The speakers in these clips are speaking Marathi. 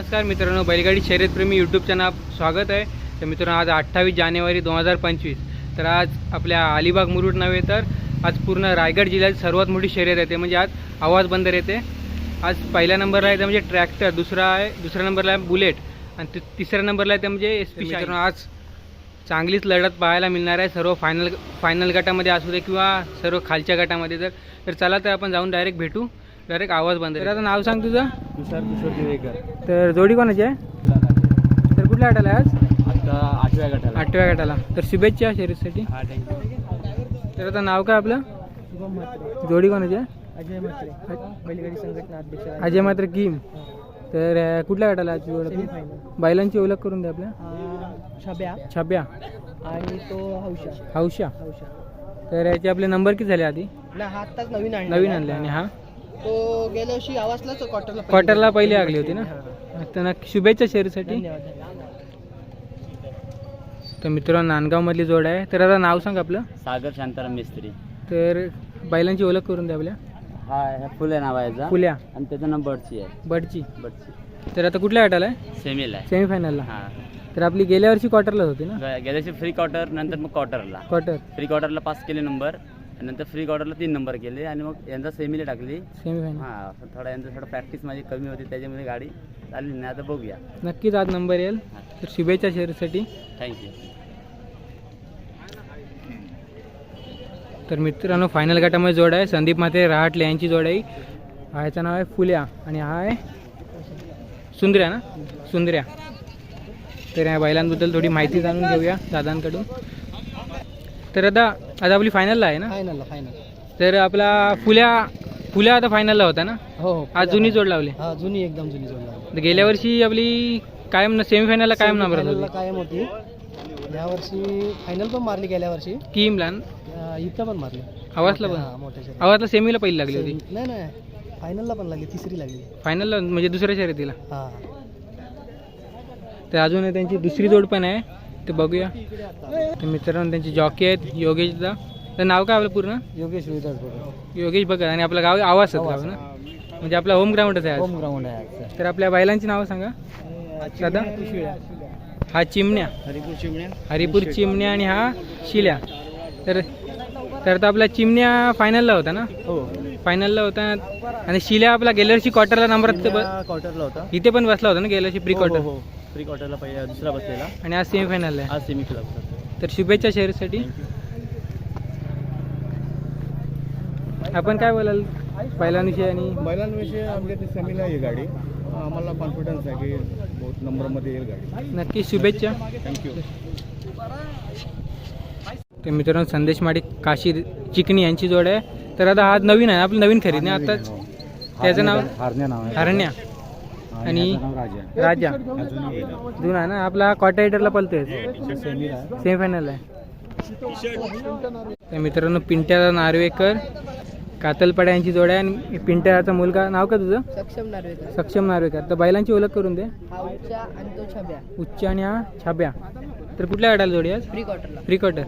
नमस्कार मित्रांनो बैलगाडी शर्यतप्रेमी यूट्यूब चॅनल स्वागत आहे. तर मित्रांनो आज अठ्ठावीस जानेवारी दोन हजार पंचवीस. तर आज आपल्या अलिबाग मुरुड नव्हे तर आज पूर्ण रायगड जिल्ह्यात सर्वात मोठी शर्यत येते. म्हणजे आज आवाज बंदर येते. आज पहिल्या नंबरला आहे ते म्हणजे ट्रॅक्टर दुसरा आहे दुसऱ्या नंबरला आहे बुलेट आणि तिसऱ्या नंबरला आहे ते म्हणजे एस पी मित्रांनो आज चांगलीच लढत पाहायला मिळणार आहे. सर्व फायनल फायनल गटामध्ये असू दे किंवा सर्व खालच्या गटामध्ये तर चला तर आपण जाऊन डायरेक्ट भेटू. डायरेक्ट आवाज बंद तर आता नाव सांग तुझं. तुषार किशोर दिवेकर. तर जोडी कोणाची आहे? तर कुठल्या गटाला आहे आज? आता आठव्या गटाला. आठव्या गटाला. तर शुभेच्छा शर्यतीसाठी हा थँक्यू तर आता नाव काय आपलं? जोडी कोणाची आहे? अजय म्हात्रे. बैलगाडी संघटना अध्यक्ष अजय मात्र किम. तर अं, कुठल्या गटाला आहे जोड आपली बैलांची ओळख करून द्या आपल्या. छब्या. छाप्या आणि तो हौशा. हौशा. हौशा. तर याचे आपले नंबर किती झाले आधी? ना हा आत्ताच नवीन आणला नवीन आणले आणि हा? तो गेल्या वर्षी आवाजलाच क्वार्टरला क्वार्टरला पहिली. लागली होती ना? नक्की शुभेच्छा धन्यवाद. तर मित्रांनो नांदगावमधली जोड आहे. तर आता नाव सांग आपलं. सागर शांताराम मिस्त्री. तर बैलांची ओळख करून द्या आपल्या. हा ह्या फुले नाव आहे याचा. फुल्या. आणि त्याचं नाव बर्डची आहे. बडची. बर्डची तर आता कुठल्या गटाला आहे? सेमीला आहे. सेमीफायनलला. हा. तर आपली गेल्या वर्षी क्वार्टरलाच होती ना? गेल्या वर्षी फ्री क्वार्टर नंतर मग क्वार्टरला क्वार्टर फ्री क्वार्टरला पास केले नंबर नंतर फ्री क्वार्टरला तीन नंबर केले आणि मग यांचा सेमीला टाकली. सेमीफायनल हा थोडा यांचं थोडं प्रॅक्टिस माझी कमी होती त्याच्यामुळे गाडी चालली नाही आता बघूया. नक्कीच आज नंबर येईल. तर शुभेच्छा शर्यतीसाठी थँक्यू तर मित्रांनो फायनल गटामध्ये जोड आहे. संदीप माते रहाटले यांची जोड आहे. हा याचं नाव आहे फुल्या आणि हा आहे सुंदर्या ना? सुंदर्या. तर या बैलांबद्दल थोडी माहिती जाणून घेऊया दादांकडून. तर आता आता आपली फायनलला आहे ना? फायनल फायनल तर आपला फुल्या फुल्या आता फायनलला होता ना? हो हो. आज जुनी जोड लावली. हा जुनी एकदम जुनी जोडला तर गेल्या वर्षी आपली कायम सेमीफायनलला कायम नंबर फायनलला होती कायम होती. या वर्षी फायनल पण मारली गेल्या वर्षी. किमला अं, इथं पण मारली. आवाजला हा, पण? मोठ्या. आवाजला सेमीला पहिली लागली होती. नाही नाही. फायनलला पण लागली तिसरी लागली. फायनलला म्हणजे दुसऱ्या शर्यतीला. हा. तर अजून त्यांची दुसरी जोड पण आहे. ते बघूया. तर मित्रांनो त्यांचे जॉकी आहेत योगेशदा. तर नाव काय आपलं पूर्ण? योगेश योगेश बघा आणि आपलं गाव आवाज गाव ना? म्हणजे आपला होम ग्राउंडच आहे आज. होम ग्राउंड आहे तर आपल्या बैलांची नावं सांगा. दादा? हा चिमण्या. हरिपूर चिमण्या. हरिपूर चिमण्या आणि हा शिल्या. तर तर आता आपला चिमण्या फायनलला होता ना? हो. फायनलला होता. आणि शिल्या आपला गेल्या वर्षी क्वार्टरला नंबर क्वार्टरला होता. इथे पण बसला होता ना गेल्या वर्षी प्री क्वार्टर हो. प्री क्वार्टरला पहिला दुसरा बसलेला. आणि आज सेमीफायनलला आहे. आज सेमी क्लब तर शुभेच्छा शहरीसाठी आपण काय बोलाल? बैलांविषयी आणि बैलांविषयी आमच्या ते सेमीला आहे गाडी. आम्हाला कॉन्फिडन्स आहे की बहुत नंबरमध्ये येईल गाडी. नक्की शुभेच्छा. थँक्यू तर मित्रांनो संदेश माडी काशी चिकणी यांची जोड आहे. तर आता हा नवीन आहे आपलं नवीन खरेदी आताच त्याचं नाव हारण्या नाव आहे. हरण्या. आणि राजा राजा. अजून येईल जुना ना? आपला क्वार्टर हिटरला पलतोय सेमीफायनल आहे. तर मित्रांनो पिंट्या नार्वेकर कातलपाड्या यांची जोड आहे. आणि पिंट्याचा मुलगा नाव का तुझं? सक्षम नार्वेकर. सक्षम नार्वेकर. तर बैलांची ओळख करून दे. हा उच्चा आणि तो छब्या. उच्च आणि हा छाप्या तर कुठल्या गटाला जोडी आज? प्री क्वार्टरला फ्री क्वार्टर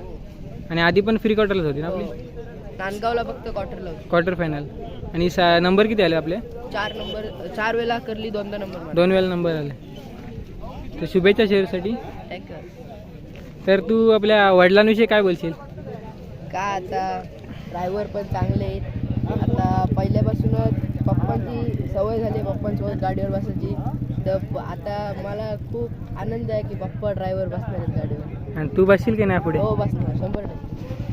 आणि आधी पण फ्री क्वार्टरलाच होती ना आपली? नांदगावला फक्त क्वार्टरला होती. क्वार्टर फायनल आणि सा नंबर किती आले आपले? चार नंबर चार वेळा करली दोनदा नंबर दोन वेळेला नंबर आले. तर शुभेच्छा शेअरसाठी. थँक्यू तर तू आपल्या वडिलांविषयी काय बोलशील? का आता ड्रायव्हर पण चांगले आहेत. आता पहिल्यापासूनच पप्पांची सवय झाली पप्पांसोबत गाडीवर बसायची. तर प- आता मला खूप आनंद आहे की पप्पा ड्रायव्हर बसणार आहेत गाडीवर. आणि तू बसशील की नाही पुढे? हो बसणार शंभर टक्के.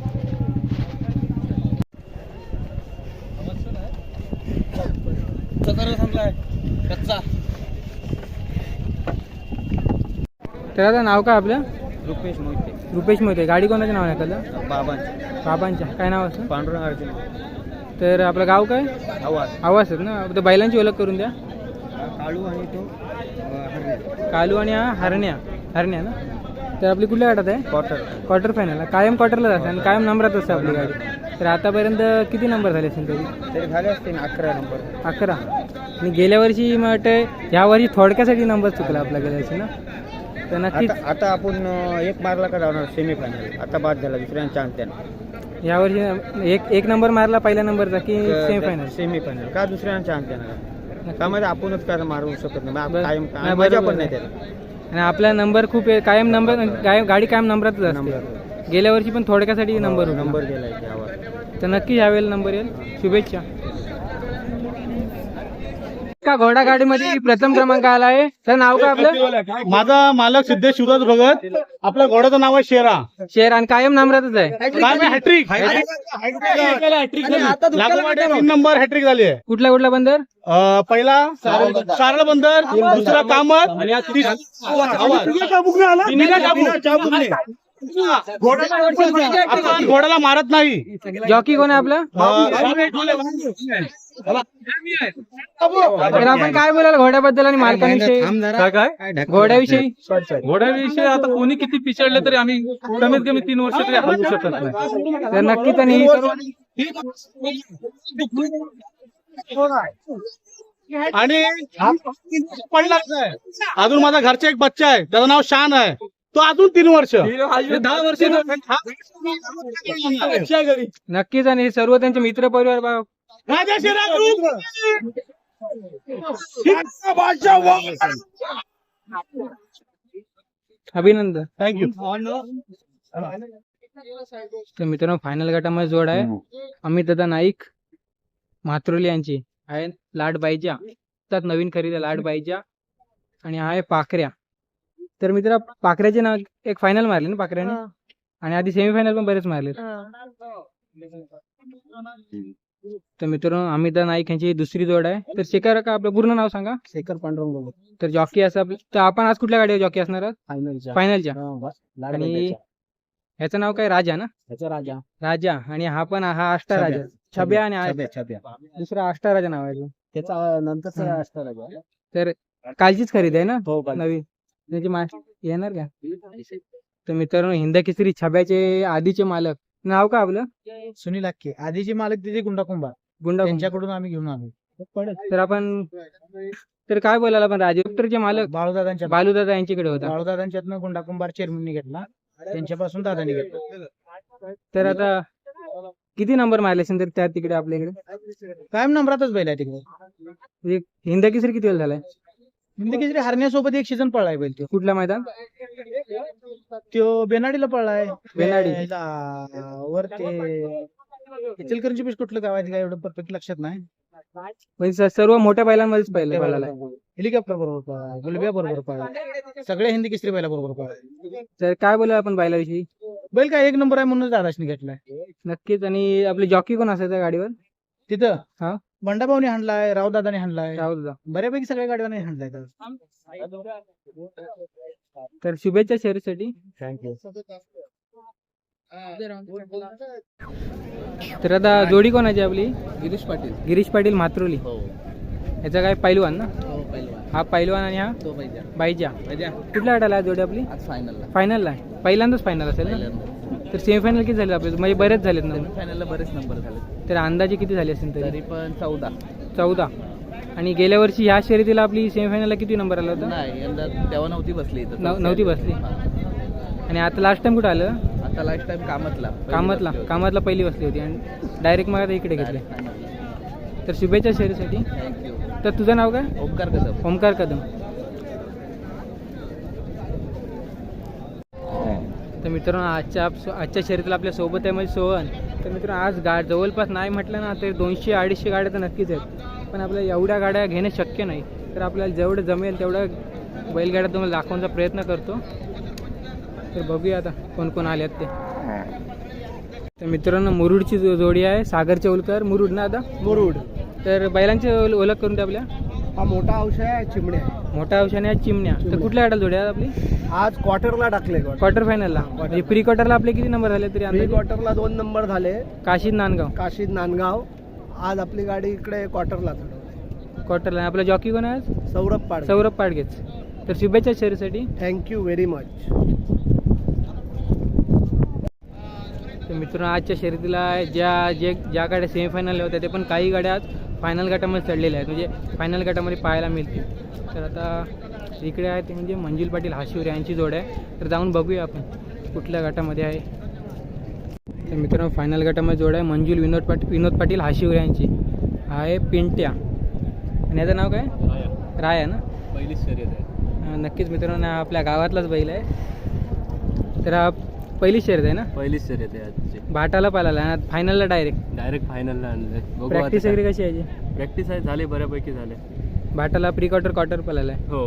तर आता नाव काय आपलं? रुपेश मोहिते. रुपेश मोहिते. गाडी कोणाच्या नाव आहे त्याला बाबांचे. बाबांच्या काय नाव असतं पांडुरंग अर्जुन. तर आपलं गाव काय? आवाज. आवाज आहेत ना? तर बैलांची ओळख करून द्या. काळू आणि तो हरण्या. कालू आणि हा हरण्या. हरण्या ना? तर आपली कुठल्या गटात आहे? क्वार्टर क्वार्टर फायनल कायम क्वार्टरलाच असते आणि कायम नंबरात असते आपली गाडी. तर आतापर्यंत किती नंबर झाले असेल तरी? तरी झाले असते ना अकरा नंबर अकरा. आणि गेल्या वर्षी मग वाटतं ह्या वर्षी थोडक्यासाठी नंबर चुकला आपला गेल्या वर्षी ना? तर नक्कीच आता आता आपण अं, एक मारला का जाणार सेमी फायनल आता बाद झाला दुसऱ्यांच्या चान्स त्यांना. ह्या वर्षी एक एक नंबर मारला पहिल्या नंबरचा की सेमी फायनल सेमी फायनल का दुसऱ्यांना चान्स देणार त्यामध्ये आपणच काय मारू शकत नाही? मग. कायम मजा पण नाही. त्याला. आणि आपला नंबर खूप आहे. कायम नंबर गाय- गाडी कायम नंबरातच असते. नंबर. गेल्या वर्षी पण थोडक्यासाठी नंबर होता. नंबर गेलाय त्यावर तर नक्की यावेळेला नंबर येईल. शुभेच्छा. का घोडा गाडीमध्ये प्रथम क्रमांक आला आहे? तर नाव काय आपलं? माझा मालक सिद्धेश शिवराज भगत. आपल्या घोड्याचं नाव आहे शेरा. शेर आणि कायम नंबरातच आहे. काय हॅट्रिक तीन नंबर हॅट्रिक झाली आहे. कुठला कुठला बंदर? अं, पहिला सारळ बंदर. दुसरा कामत आणि आज तिसरा तिन्हीला चाबूक. आपण घोड्याला मारत नाही. जॉकी कोण आहे आपला? अं, तर आपण काय बोलाल? घोड्याबद्दल आणि मालकांविषयी? काय काय? घोड्याविषयी? घोड्याविषयी आता कोणी किती पिछडले तरी आम्ही कमीत कमी तीन वर्ष तरी हलवू शकत नाही. तर नक्कीच आणि ही सर्व आणि पडलाच आहे. अजून माझा घरचा एक बच्चा आहे. त्याचं नाव शान आहे. तो अजून तीन वर्ष. दहा वर्ष नक्कीच आणि हे सर्व त्यांचे मित्र परिवार बा- राजा शिराज अभिनंदन. थँक्यू तर मित्रांनो फायनल गटामध्ये जोड आहे. अमित दादा नाईक म्हात्रोली यांची. आहे लाडबाईजा त्यात नवीन खरेदी लाडबाईजा आणि हा आहे पाखऱ्या. तर मित्र पाखऱ्याचे नाव एक फायनल मारले ना पाखऱ्याने? आणि आधी सेमीफायनल पण बरेच मारले तर मित्रांनो अमित नाईक यांची दुसरी जोड आहे. तर शेखर का आपलं पूर्ण नाव सांगा? शेखर पांडुरंग तर जॉकी असं आपलं तर आपण आज कुठल्या गाडीवर जॉकी असणार आहात? फायनलच्या. फायनलच्या. आणि ह्याचं नाव काय? राजा ना? त्याचा राजा. राजा. आणि हा पण हा अष्टा राजा. छब्या आणि छब्या छब्या. दुसरा अष्टा राजा नाव आहे त्याचा नंतरचा हम्म. राजा तर कालचीच खरेदी आहे ना? हो का नवीन. त्याची मा येणार का? तर मित्रांनो हिंद केसरी छब्याचे आधीचे मालक नाव का आपलं? सुनील अक्के आधीचे मालक तिथे गुंडा कुंभार गुंडा त्यांच्याकडून आम्ही घेऊन आलो. तर आपण तर काय बोलायला आपण राजपुत्रचे मालक बाळूदादांच्या बालूदादा यांच्याकडे होता. बाळूदादांच्यातनं गुंडा कुंभार चेअरमनने घेतला. त्यांच्यापासून दादानी घेतला. तर आता किती नंबर मारले असेल तर त्या तिकडे आपल्याकडे कायम नंबरातच बैल आहे तिकडे. म्हणजे हिंद केसरी किती वेळ झालाय? हिंद केसरी हरण्यासोबत एक सीझन पळलाय बैल तो. कुठला मैदान? त्यो बेनाडीला पळलाय. बेनाडी. वर ते इचलकरंजी कुठलं गाव आहे? काय एवढं परफेक्ट लक्षात नाही. म्हणजे सर्व मोठ्या बैलांमध्येच पहिले बैलाला हेलिकॉप्टर बरोबर पळाला गुलबिया बरोबर सगळ्या हिंदी केसरी बैला बरोबर पळाला तर काय बोला आपण बैलाविषयी? बैल काय एक नंबर आहे म्हणून दादाशनी घेतलाय. नक्कीच आणि आपले जॉकी कोण असायचं गाडीवर? तिथं? हा. बंडाभाऊने हाणलाय रावदादाने हाणलाय. राहुल दादा बऱ्यापैकी सगळ्या गाडीवाने हाणलाय तर. शुभेच्छा शहरीसाठी. थँक्यू तर आता जोडी कोणाची आपली? गिरीश पाटील. गिरीश पाटील म्हात्रोली. हो. याचा काय पैलवान ना? हो पहिलवान हा पैलवान आणि हा? तो पाहिजे बाईजा कुठल्या गटाला आहे जोडी आपली? आज फायनलला फायनलला आहे. पहिल्यांदाच फायनल असेल ना? तर सेमीफायनल किती झाले आपले? म्हणजे बरेच झालेत ना. फायनलला बरेच नंबर झाले तर अंदाजे किती झाले असेल तरी? तरी पण चौदा. चौदा. आणि गेल्या वर्षी ह्या शर्यतीला आपली सेमीफायनलला किती नंबर आला होता? नाही यंदा तेव्हा नव्हती बसली इथं. नव- नव्हती बसली. आणि आता लास्ट टाइम कुठं आलं? आता लास्ट टाइम कामतला. कामातला. कामातला पहिली बसली होती. आणि डायरेक्ट मग आता इकडे घेतले. तर शुभेच्छा शहरीसाठी थँक्यू तर तुझं नाव काय? ओमकार कदम. ओमकार कदम. तर मित्रांनो आजच्या आप- आजच्या शर्यतीला आपल्यासोबत आहे म्हणजे सोहन. तर मित्रांनो आज गा जवळपास नाही म्हटलं ना तर दोनशे अडीचशे गाड्या तर नक्कीच आहेत. पण आपल्याला एवढ्या गाड्या घेणं शक्य नाही. तर आपल्याला जेवढं जमेल तेवढं बैलगाड्या तुम्हाला दाखवण्याचा प्रयत्न करतो. तर बघूया आता कोण कोण आले आहेत ते. तर मित्रांनो मुरुडची जो- जोडी आहे सागर चौलकर मुरुड ना आता? मुरुड. तर बैलांची ओळख करून द्या आपल्या. हा मोठा औषध आहे चिमण्या मोठ्या औषधाने आज चिमण्या. तर कुठल्या गाड्याला जोडी आहे आपली? आज क्वार्टरला टाकले क्वार्टर फायनलला म्हणजे प्री क्वार्टरला आपले किती नंबर झाले तरी प्री अंदाजे? क्वार्टरला दोन नंबर झाले. काशीद नांदगाव. काशीद नांदगाव. आज आपली गाडी इकडे क्वार्टरला चढवली. क्वार्टरला आपला जॉकी कोण आहे आज? सौरभ पाड सौरभ पाडगेच तर शुभेच्छा शहरीसाठी. थँक्यू व्हेरी मच तर मित्रांनो आजच्या शर्यतीला ज्या जे ज्या गाड्या सेमीफायनल होत्या ते पण काही गाड्या आज फायनल गटामध्ये चढलेल्या आहेत. म्हणजे फायनल गटामध्ये पाहायला मिळतील. तर आता इकडे आहे ते म्हणजे मंजुल पाटील हाशिवर यांची जोड आहे. तर जाऊन बघूया आपण कुठल्या गटामध्ये आहे. तर मित्रांनो फायनल गटामध्ये जोड आहे मंजुल विनोद पाटील विनोद पाटील हाशिवर यांची. हा आहे पिंट्या. आणि याचं नाव काय? राया. ना? पहिलीच शर्यत आहे. नक्कीच मित्रांनो आपल्या गावातलाच बैल आहे. तर हा पहिली शर्यत आहे ना? पहिलीच शर्यत आहे आजची. भाटाला पाहिला आणि फायनलला डायरेक्ट डायरेक्ट फायनलला आणलं. प्रॅक्टिस वगैरे कशी आहे? प्रॅक्टिस आहे झाले बऱ्यापैकी झाले. भाटाला प्री क्वार्टर क्वार्टर आहे हो.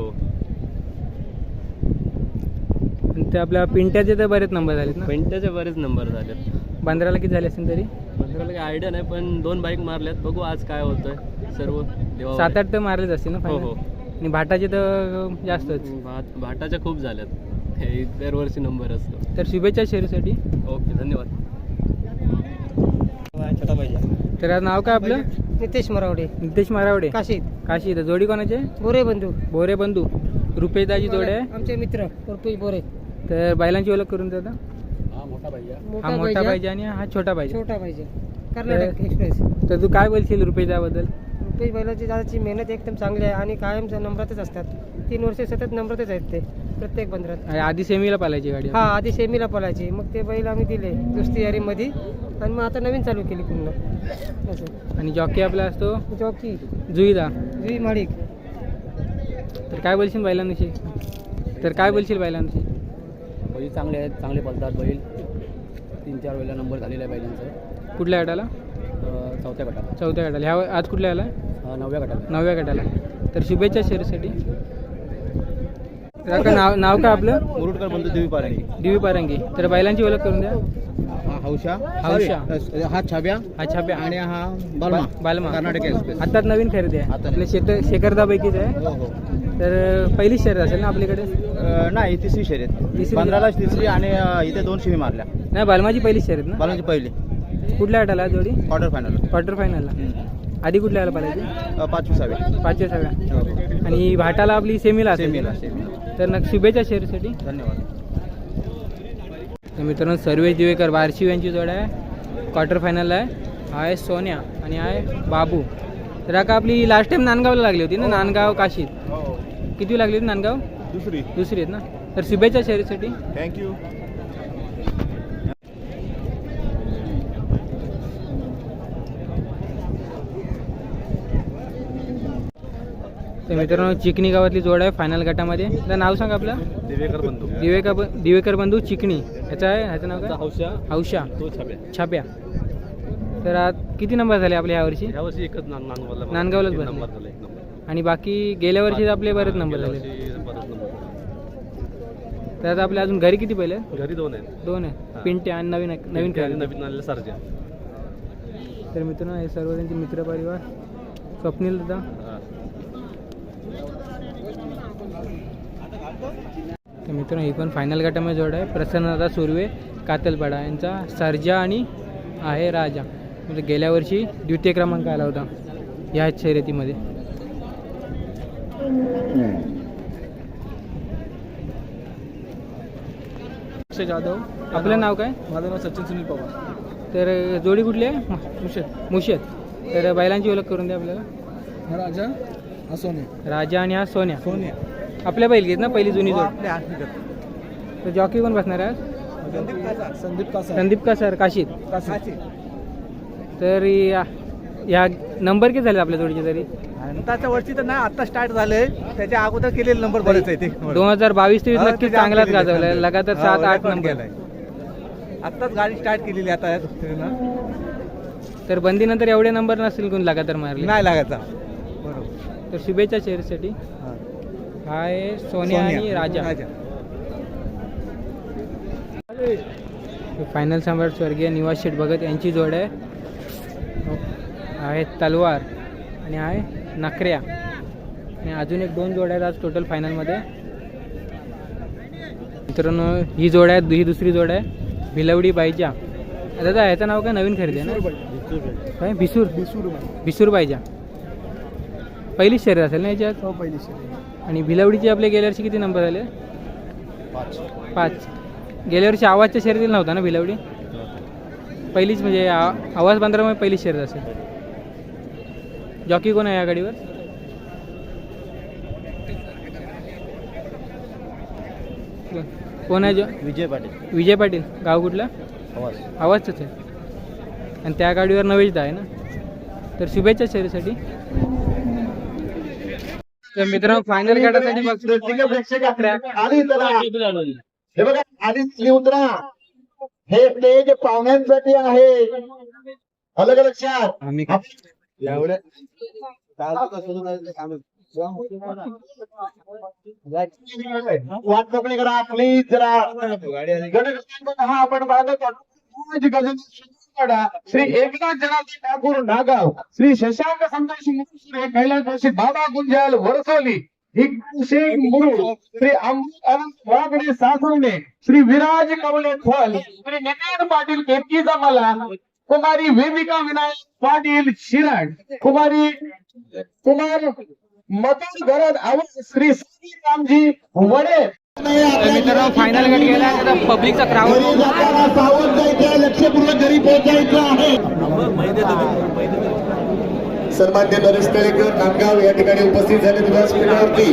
आणि ते आपल्या पिंट्याचे तर बरेच नंबर झालेत ना? बरेच नंबर झाले बांद्राला किती झाले असेल तरी? पंधराला काही आयडिया नाही पण दोन बाईक मारल्यात. बघू आज काय होतंय. सर्व देवावर. सात आहे. आठ तर मारलेच असतील ना हो final? हो आणि भाटाचे तर जास्तच. भाट भाटाच्या खूप झाल्यात हे दरवर्षी नंबर असतो. तर शुभेच्छा शेअरसाठी ओके धन्यवाद. तर आज नाव काय आपलं? नितेश मरावडे. नितेश मारावडे. काशीत काशी तर जोडी कोणाचे बोरे बंधू. बोरे बंधू. रुपेशदाची जोडी. आहे आमचे मित्र रुपेश बोरे तर बैलांची ओळख करून देता. हा मोठा पाहिजे हा आणि हा छोटा पाहिजे छोटा पाहिजे कर्नाटक एक्सप्रेस तर तू काय बोलशील रुपेशदाबद्दल? रुपेश बैलाची दादाची मेहनत एकदम चांगली आहे आणि कायम नंबरातच असतात. तीन वर्ष सतत नंबरातच आहेत ते. प्रत्येक बंदरात. आधी सेमीला पालायची गाडी हा आधी सेमीला पळायची मग ते बैल आम्ही दिले दुसरी यारीमध्ये. आणि मग आता नवीन चालू केली पुन्हा असं आणि जॉकी आपला असतो? जॉकी. जुईदा जुई माडिक. तर काय बोलशील बैलांविषयी? तर काय बोलशील बैलांविषयी? बैल चांगले आहेत चांगले पळतात बैल. तीन चार वेळेला नंबर झालेला आहे बैलांचा. कुठल्या गटाला? अं, चौथ्या गटाला. चौथ्या गटाला. ह्या आज कुठल्या आला अं, नवव्या गटाला. नवव्या गटाला. तर शुभेच्छा शेअरसाठी आता नाव नाव काय आपलं? मुरुडकर बोलतो देवी पारंगी. दिवी पारंगी. तर बैलांची ओळख करून द्या. हा हौशा हौशा. हा छाब्या. हा छाप्या आणि हा बलमा. बालमा. कर्नाटक एक्सप्रेस आत्ताच नवीन खरेदी आहे. आता आपल्या शेत शेखरदापैकीच आहे. हो हो. तर पहिली शर्यत असेल ना आपल्याकडे? अं, नाही तिसरी शर्यत. तिसरी? पंधरालाच तिसरी आणि अं, इथे दोन शिमी मारल्या. नाही बालमाची पहिली शर्यत ना? बालांची पहिली. कुठल्या गटाला जोडी? क्वार्टर फायनल क्वार्टर फायनलला आधी कुठल्या आला पाहिजे पाचवी सहावी. पाचव्या सगळ्या हो. आणि भाटाला आपली सेमीला असेल. सेमीला सेमीला तर नक्की शुभेच्छा शेअरसाठी धन्यवाद. तर मित्रांनो सर्वेश दिवेकर बारशिव यांची जोड आहे. क्वार्टर फायनलला आहे. हा आहे सोन्या आणि हा आहे बाबू. तर आता आपली लास्ट टाइम नांदगावला लागली होती ना? नांदगाव काशीत हो. किती लागली होती नांदगाव? दुसरी. दुसरी आहेत ना? तर शुभेच्छा शेअरसाठी थँक्यू तर मित्रांनो चिकणी गावातली जोड आहे फायनल गटामध्ये. तर नाव सांग आपलं? दिवेकर बंधू. दिवेका दिवेकर बंधू चिकणी ह्याचं आहे ह्याचं नाव काय? हौशा. हौशा. तो छाप्या. छाप्या. तर आज किती नंबर झाले आपले यावर्षी ह्या वर्षी एकच नान नानगावला नांदगावलाच बसले. नंबर झाला एक नंबर आणि बाकी गेल्या वर्षी आपले बरेच नंबर गेल्या झाले. वर्षी बरेच नंबर. तर आता आपले अजून घरी किती पहिले? घरी दोन आहेत. दोन आहे पिंटे आणि नवीन नवीन आणि खेळ नवीन आलेले सरजा. तर मित्रांनो हे सर्व त्यांचे मित्रपरिवार स्वप्नील दादा. तर मित्रांनो ही पण फायनल गटामध्ये जोड आहे. प्रसन्नदादा सुर्वे कातलपाडा यांचा सर्जा आणि आहे राजा. म्हणजे गेल्या वर्षी द्वितीय क्रमांक आला होता या शर्यतीमध्ये. अक्षय जाधव. आपलं नाव काय? माझं नाव सचिन सुनील पवार. तर जोडी कुठली आहे? मुशत मुशत तर बैलांची ओळख करून द्या आपल्याला. राजा हा सोने राजा आणि हा सोन्या. सोने आपल्या बैल घेत ना पहिली जुनी जोड. तर जॉकी कोण बसणार आहे? संदीप कासा संदीप का सर काशीत काशी तर या या नंबर किती झाले आपल्या जोडीचे तरी? त्याच्या वर्षी तर नाही आता स्टार्ट झालंय. त्याच्या अगोदर केलेले नंबर बरेच आहे ते. दोन हजार बावीस तेवीस नक्कीच त्याच्या चांगलाच गाजवलाय. चांगले. लगातार सात आठ नंबर. आत्ताच गाडी स्टार्ट केलेली आता या. तर बंदीनंतर एवढे नंबर नसतील कोण लगातार मारले? नाही लागायचा. बरोबर. तर शुभेच्छा शेअरसाठी हा. हा आहे सोन्या. आणि राजा. फायनल सम्राट स्वर्गीय निवास शेठ भगत यांची जोड आहे. आहे तलवार आणि आहे नकऱ्या आणि अजून एक दोन जोड आहेत आज टोटल फायनलमध्ये मित्रांनो ही जोड आहे ही दुसरी जोड आहे भिलवडी बाईजा. दादा ह्याचं नाव काय? नवीन खरेदी आहे ना? काय भिसूर. भिसूर बाईजा. पहिली शर्यत असेल ना याच्यात हो पहिली आणि भिलवडीचे आपले गेल्या वर्षी किती नंबर झाले पाच. पाच. गेल्या वर्षी आवाजच्या शर्यतीला नव्हता ना भिलवडी? पहिलीच म्हणजे आ- आवाज बांद्रामध्ये पहिली शर्यत असेल. जॉकी कोण आहे या गाडीवर? कोण आहे जो? विजय पाटील. विजय पाटील. गाव कुठलं? आवाज. आवाजच आहे. आणि त्या गाडीवर नवेशदा आहे ना? तर शुभेच्छा शर्यतीसाठी तर मित्रांनो फायनल गटासाठी बघतो उतरा हे बघा खाली उतरा हे स्टेज पाहुण्यांसाठी आहे. अलग लक्षात? आम्ही वाट मोकळी करा प्लीज जरा. गणेश हा आपण बाळगत आहोत. श्री एकनाथ जनार्दन ठाकूर नागाव श्री शशांक संतोष मुकुसुरे कैलासवासी बाबा गुंजाल वरसोली शेख मुरुड श्री अमृत अनंत वागडे सासवणे श्री विराज कवले खोल श्री नितीन पाटील केतकी जमाला कुमारी वेदिका विनायक पाटील शिरड कुमारी कुमार मथुर गरज आवाज श्री रामजी वडे मित्रांनो फायनल गट गेला पब्लिकचा क्राऊड सावध जायचं लक्षपूर्वक घरी पोहोचायचं आहे. सन्मान्य नरेश तळेकर नांदगाव या ठिकाणी उपस्थित झाले व्यासपीठावरती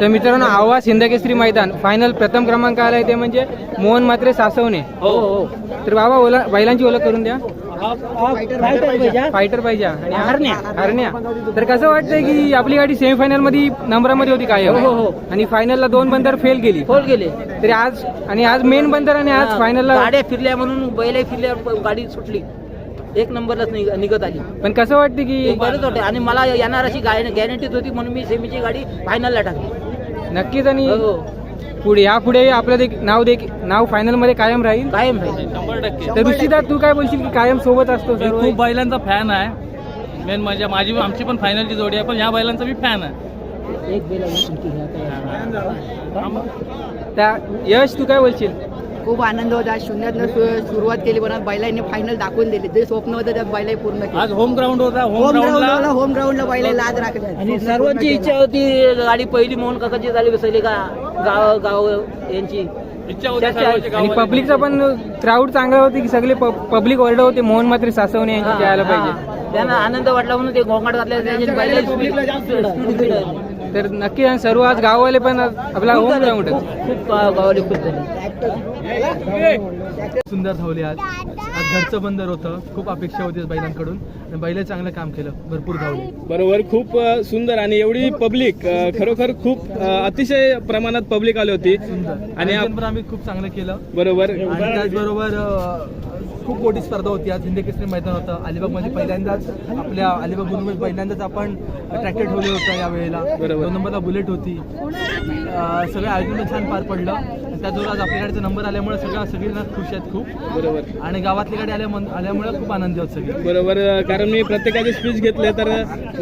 तर मित्रांनो आवाज हिंदकेसरी मैदान. फायनल प्रथम क्रमांक आलाय ते म्हणजे मोहन मात्रे सासवणे. हो हो. तर बाबा ओला बैलांची ओळख करून द्या. फायटर पाहिजे आणि हरण्या. हरण्या. तर कसं वाटतंय की आपली गाडी सेमीफायनलमध्ये नंबरामध्ये होती काय हो आणि फायनलला दोन बंदर फेल गेली. खोल गेले. तरी आज आणि आज मेन बंदर आणि आज फायनलला गाड्या फिरल्या म्हणून बैल फिरल्या गाडी सुटली. एक नंबरलाच निघ- निघत आली. पण कसं वाटतं की बरेच होते आणि मला येणार अशी गॅरंटीच होती म्हणून मी सेमीची गाडी फायनलला टाकली. नक्कीच आणि हो पुढे या पुढे आपलं देख- नाव देख नाव फायनलमध्ये कायम राहील? कायम राहील. शंभर टक्के. तर ऋषिदा तू काय बोलशील की कायम सोबत असतो मी सर्व खूप बैलांचा फॅन आहे. मेन म्हणजे माझी आमची पण फायनलची जोडी आहे पण ह्या बैलांचा मी फॅन आहे. एक बैल त्या यश तू काय बोलशील? खूप आनंद होता. शून्यातनं सु- सुरुवात केली पण बैलांनी फायनल दाखवून दिली. जे स्वप्न होतं त्या बैलाही पूर्ण केलं. आज होम ग्राउंड होता होम ग्राउंडला होम ग्राउंडला बैला लाज राखल्या आणि सर्वांची इच्छा होती गाडी पहिली मोहन काकाची झाली बसवली का? गाव गाव यांची. आणि. पब्लिकचा पण क्राऊड चांगला होते की सगळे पब्लिक ओरडा होते. मोहन मात्रे सासवणे यांची पाहिजे. त्यांना आनंद वाटला म्हणून ते बैला स्पीड तर नक्की आणि सर्व आज गाववाले पण आपला होम ग्राउंड खूप गावाले खूप झाले. सुंदर धावली आज. आज घरचं बंदर होतं. खूप अपेक्षा होती बैलांकडून. आणि बैल चांगलं काम केलं. भरपूर धावली. बरोबर खूप सुंदर आणि एवढी पब्लिक खरोखर खूप अतिशय प्रमाणात पब्लिक आली होती. आणि आम्ही खूप चांगलं केलं. बरोबर. आणि त्याचबरोबर खूप मोठी स्पर्धा होती. आज हिंदकेसरी मैदान होतं. अलिबागमध्ये पहिल्यांदाच आपल्या अलिबाग गुरुमध्ये पहिल्यांदाच आपण ट्रॅक्टर ठेवलं होतं या वेळेला. बरोबर. दोन नंबरला बुलेट होती. सगळं आयोजन छान पार पडलं. त्याचबरोबर आज आपल्या गाडीचा नंबर आल्यामुळे सगळं सगळ्यांना खुश आहेत खूप. बरोबर. आणि गावातली गाडी आल्या आल्यामुळे खूप आनंदी आहोत सगळे. बरोबर कारण मी प्रत्येकाचे स्पीच घेतले तर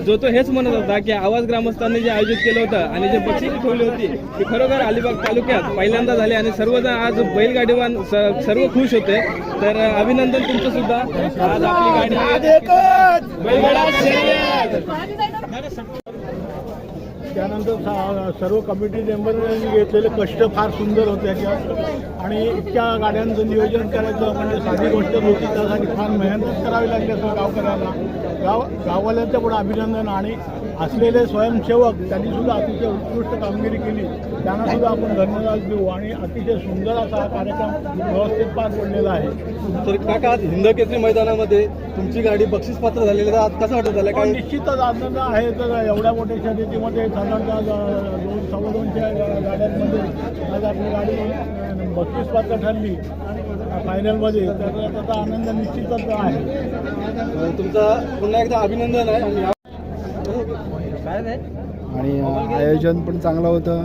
जो तो हेच म्हणत होता की आवाज ग्रामस्थांनी जे आयोजित केलं होतं आणि जे बक्षीस ठेवली होती ती खरोखर अलिबाग तालुक्यात पहिल्यांदा झाली आणि सर्वजण आज बैलगाडीवान सर्व खुश होते. तर अभिनंदन तुमचं सुद्धा आज आपली गाडी. त्यानंतर सा- सर्व कमिटी मेंबरने घेतलेले कष्ट फार सुंदर होते याच्यात. आणि इतक्या गाड्यांचं नियोजन करायचं म्हणजे साधी गोष्ट नव्हती त्यासाठी फार मेहनत करावी लागली असं गावकऱ्यांना. गाव गाववाल्यांचं पण अभिनंदन आणि असलेले स्वयंसेवक त्यांनी सुद्धा अतिशय उत्कृष्ट कामगिरी केली. त्यांना सुद्धा आपण धन्यवाद देऊ. आणि अतिशय सुंदर असा हा कार्यक्रम व्यवस्थित पार पडलेला आहे. तर काका हिंदकेसरी मैदानामध्ये तुमची गाडी बक्षीस पात्र झालेली. आज कसं वाटत झालं? काय निश्चितच आनंद आहे. तर एवढ्या मोठ्या शर्यतीमध्ये साधारणतः ज- दोन सव्वा दोनशे गा- गाड्यांमध्ये आज आपली गाडी बक्षीस पात्र ठरली. फायनलमध्ये तर त्याचा आनंद निश्चितच आहे. तुमचा पुन्हा एकदा अभिनंदन आहे. आणि आयोजन पण चांगलं होतं.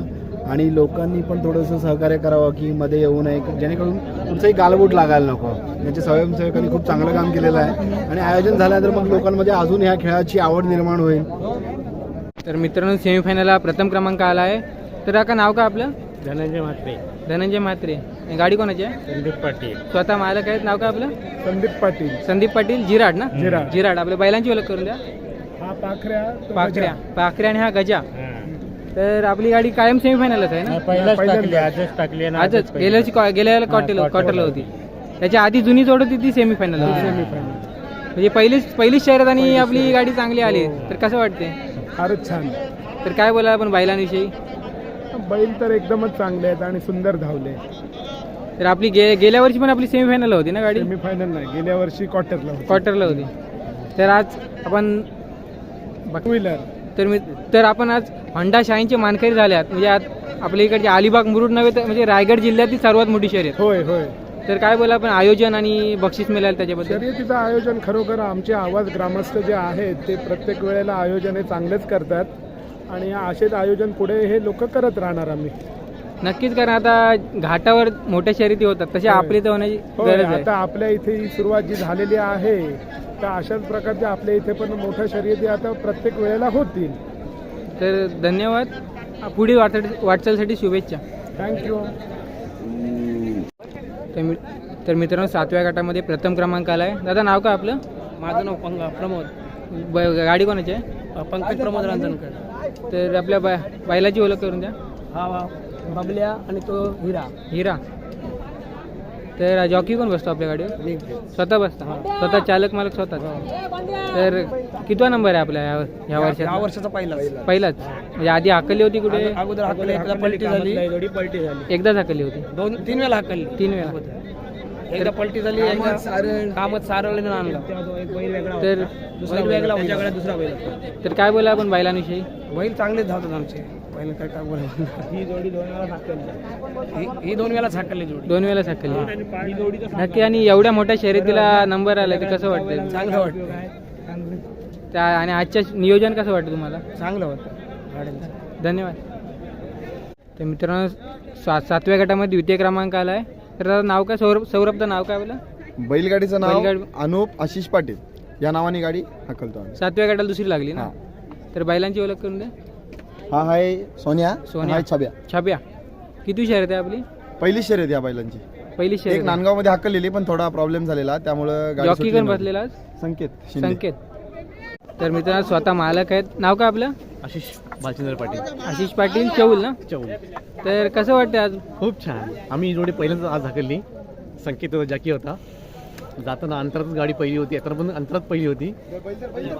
आणि लोकांनी पण थोडंसं सहकार्य करावं की मध्ये येऊ नये. जेणेकरून कुठचंही गालबोट लागायला नको. त्यांच्या स्वयंसेवकांनी खूप चांगलं काम केलेलं आहे. आणि आयोजन झाल्यानंतर मग लोकांमध्ये अजून ह्या खेळाची आवड निर्माण होईल. तर मित्रांनो सेमीफायनलला प्रथम क्रमांक आला आहे. तर का नाव का आपलं? धनंजय म्हात्रे. धनंजय म्हात्रे. आणि गाडी कोणाची आहे? संदीप पाटील. स्वतः मालक आहेत. नाव काय आपलं? संदीप पाटील. संदीप पाटील जिराड ना? जिराड. जिराड. आपल्या बैलांची ओळख करून द्या. हा पाखऱ्या पाखऱ्या. पाखऱ्या आणि हा गजा. तर आपली गाडी कायम सेमीफायनलच आहे ना? पहिलाच टाकली. आजच टाकली आणि आजच. गेल्या क्वार्टर क्वार्टरला होती. त्याच्या आधी जुनी जोड होती ती सेमीफायनल म्हणजे पहिलीच पहिलीच शहरात आणि आपली ही गाडी चांगली आली. तर कसं वाटते फारच छान. तर काय बोला आपण बैलांविषयी? बैल तर एकदमच चांगले आहेत आणि सुंदर धावले तर आपली गे गेल्या वर्षी पण आपली सेमीफायनल होती ना गाडी? सेमीफायनल नाही गेल्या वर्षी क्वार्टरला क्वार्टरला होती. तर आज आपण टू व्हीलर तर मी तर आपण आज होंडा शाईनचे मानकरी झाल्यात म्हणजे आज आपल्या इकडचे अलिबाग मुरुड नव्हे तर म्हणजे रायगड जिल्ह्यातील सर्वात मोठी शर्यत. होय होय. तर काय बोला आपण आयोजन आणि बक्षीस मिळालं त्याच्याबद्दल? शर्यतीचं आयोजन खरोखर आमचे आवाज ग्रामस्थ जे आहेत ते प्रत्येक वेळेला आयोजन हे चांगलेच करतात. आणि असेच आयोजन पुढे हे लोक करत राहणार आम्ही. नक्कीच कारण आता घाटावर मोठ्या शर्यती होतात होय. आपली तर होण्याची होय गरज आहे. आता आपल्या इथे ही सुरुवात जी झालेली आहे तर अशाच प्रकारच्या आपल्या इथे पण मोठ्या शर्यती आता प्रत्येक वेळेला होतील. तर धन्यवाद. पुढील वाटचाल वाटचालीसाठी शुभेच्छा. थँक्यू तर मी तर मित्रांनो सातव्या गटामध्ये प्रथम क्रमांक आला आहे दादा नाव का आपलं? माझं नाव पंग प्रमोद. ब गाडी कोणाची आहे? पंकज प्रमोद रांजणकर. तर आपल्या बा बैलाची ओळख करून द्या. हा. बबल्या आणि तो हिरा. हिरा. तर जॉकी कोण बसतो आपल्या गाडीवर? स्वतः बसता स्वतः चालक मालक स्वतः तर कितवा नंबर आहे आपल्या या- या वर्षात वर्षाचा पहिला पहिलाच. म्हणजे आधी हाकली होती कुठे? अगोदर हाकली एकदा पलटी झाली. पलटी झाली. एकदाच हाकली होती. दोन तीन वेळा हाकली तीन वेळा. एकदा पलटी झाली एकदा कामत सारवलं आणला. तर दुसरा वेगळा दुसरा बैल तर काय बोला आपण बैलांविषयी? बैल चांगलेच धावतात आमचे. बैल काय काय बोलायचं ही जोडी दोन वेळा हाकलली. ही- ही दोन वेळा जोडी दोन नक्की आणि एवढ्या मोठ्या शर्यतीला नंबर आला ते कसं वाटतं चांगलं वाटतं त्या आणि आजच्या नियोजन कसं वाटतं तुम्हाला? चांगलं होतं गाड्यांचं. धन्यवाद. तर मित्रांनो सात सातव्या गटामध्ये द्वितीय क्रमांक आला आहे तर नाव काय? सौरभ सौरभचं नाव काय आपलं बैलगाडीचं नाव बैलगाडी- अनुप आशिष पाटील. या नावाने गाडी हाकलतो आम्ही. सातव्या गटाला दुसरी लागली ना? हा. तर बैलांची ओळख करून द्या. हा आहे सोन्या सोन्या. हा आहे छब्या. छाप्या किती शर्यत आहे आपली? पहिली शर्यत या बैलांची. पहिली एक शर्यत नांदगावमध्ये हाकललेली पण थोडा प्रॉब्लेम झालेला. त्यामुळं गाडी जॉकी सुटली कोण नव्हती. बसलेला आज? संकेत शिंदे. संकेत. तर मित्रांनो स्वतः मालक आहेत. नाव काय आपलं? आशिष भालचंद्र पाटील. आशिष पाटील चौल ना? चौल. तर कसं वाटतं आज? खूप छान. आम्ही जोडी पहिल्यांदा आज हाकलली. संकेत होता जाकी होता. जाताना अंतरातच गाडी पहिली होती येताना पण अंतरात पहिली होती.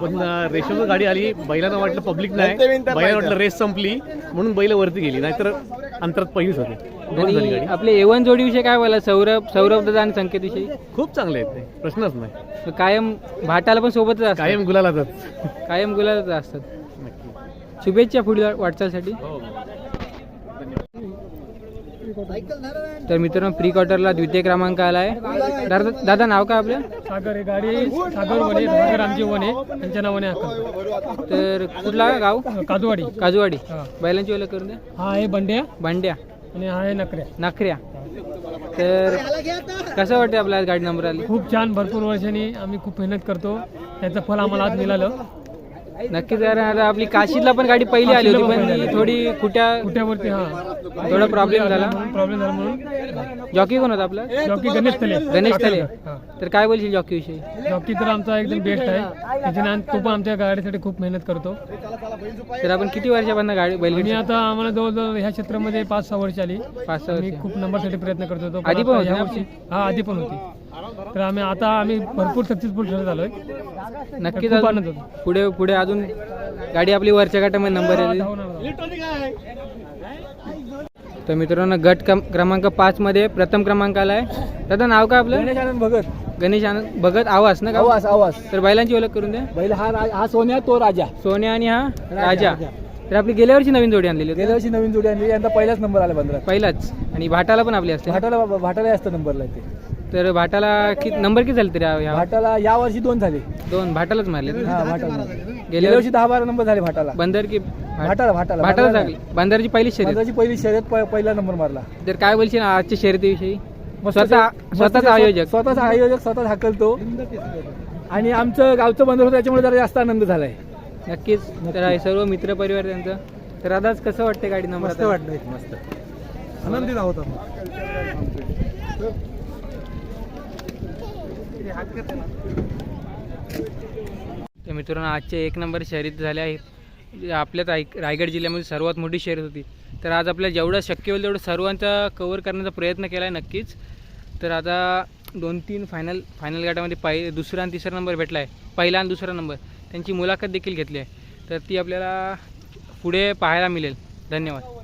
पण रेशोवर गाडी आली बैलांना वाटलं पब्लिक नाही. बैलांना वाटलं रेस संपली म्हणून बैल वरती गेली नाहीतर अंतरात पहिलीच होती. दोन झाली आणि गाडी. आपले एवन जोडीविषयी काय बोला सौरभ सौरभ दादा आणि संकेत विषयी खूप चांगले आहेत ते प्रश्नच नाही. कायम भाटाला पण सोबतच असतात. कायम गुलालातच. कायम गुलाबच असतात. नक्की. शुभेच्छा पुढील वाटचालसाठी. तर मित्रांनो प्री क्वार्टरला द्वितीय क्रमांक आला आहे. दादा दादा नाव काय आपलं? सागर ही गाडी सागर वने सागर आमची वने त्यांच्या नावाने तर कुठला गाव? कादुवाडी काजूवाडी. बैलांची ओळख करून द्या हा आहे बंड्या. भांड्या आणि हा आहे नकऱ्या. नाखऱ्या तर कसं वाटतं आपल्याला गाडी नंबर आली? खूप छान भरपूर वर्षांनी आम्ही खूप मेहनत करतो. त्याचं फल आम्हाला आज मिळालं. नक्कीच कारण आता आपली काशीला पण गाडी पहिली आली होती पण थोडी कुठ्या कुठ्यावरती हा. थोडा प्रॉब्लेम झाला. प्रॉब्लेम झाला म्हणून. जॉकी कोण होता आपला? जॉकी गणेश तले. गणेश तले. हा. तर काय बोलशील जॉकी विषयी? जॉकी तर आमचा एकदम बेस्ट आहे. आणि तो पण आमच्या गाडीसाठी खूप मेहनत करतो. तर आपण किती वर्षापासून गाडी मी बैलगाडी आता आम्हाला जवळजवळ ह्या क्षेत्रामध्ये पाच सहा वर्ष आली. पाच सहा मी वर्ष. खूप नंबरसाठी प्रयत्न करत होतो. आधी पण होती ह्या ना वर्षी हा आधी पण होती. तर आम्ही आता आम्ही भरपूर सक्सेसफुल ठरत आलोय नक्कीच खूप अजून आनंद होतो. पुढे पुढे अजून गाडी आपली वरच्या गटामध्ये नंबर धावणार. तर मित्रांनो गट क्रम- क्रमांक पाच मध्ये प्रथम क्रमांक आलाय दादा नाव काय आपलं? गणेश आनंद भगत. गणेश आनंद भगत आवाज ना गाव आवाज आवाज. तर बैलांची ओळख करून द्या बैल हा रा- हा सोन्या तो राजा. सोन्या आणि हा राजा तर आपली गेल्या वर्षी नवीन जोडी आणलेली होती. गेल्या वर्षी नवीन जोडी आणली यंदा पहिलाच नंबर आला बंदरात. पहिलाच. आणि भाटाला पण आपली असते भाटाला भाटाला असतं नंबरला ते. तर भाटाला किती नंबर किती झाले तरी या- या भाटाला या वर्षी दोन झाले. दोन. भाटालाच मारले हा भाटाला. गेल्या गेल्या वर्षी दहा बारा नंबर झाले भाटाला. बंदर की भाटाला भाटाला भाटाला भाटाला लागली बंदरची पहिली शर्यत. भाटाची पहिली शर्यत प- पहिला नंबर मारला. तर काय बोलशील आजच्या शर्यतीविषयी? स्वतः स्वतःच स्व- आयोजक. स्वतःच आयोजक स्वतःच हाकलतो. आणि आमचं गावचं बंदर होतं त्याच्यामुळे जरा जास्त आनंद झालाय. नक्कीच. तर हे सर्व मित्र परिवार त्यांचा. तर आताच कसं वाटतं गाडी नंबर मस्त वाटलं मस्त. आनंदित आहोत तर मित्रांनो आजच्या एक नंबर शर्यत झाले आहेत. म्हणजे आपल्या राय रायगड जिल्ह्यामध्ये सर्वात मोठी शर्यत होती. तर आज आपल्या जेवढं शक्य होईल तेवढं सर्वांचा कवर करण्याचा प्रयत्न केला आहे नक्कीच. तर आता दोन तीन फायनल फायनल गटामध्ये पाहि दुसरा आणि तिसरा नंबर भेटला आहे पहिला आणि दुसरा नंबर. त्यांची मुलाखत देखील घेतली आहे. तर ती आपल्याला पुढे पाहायला मिळेल. धन्यवाद.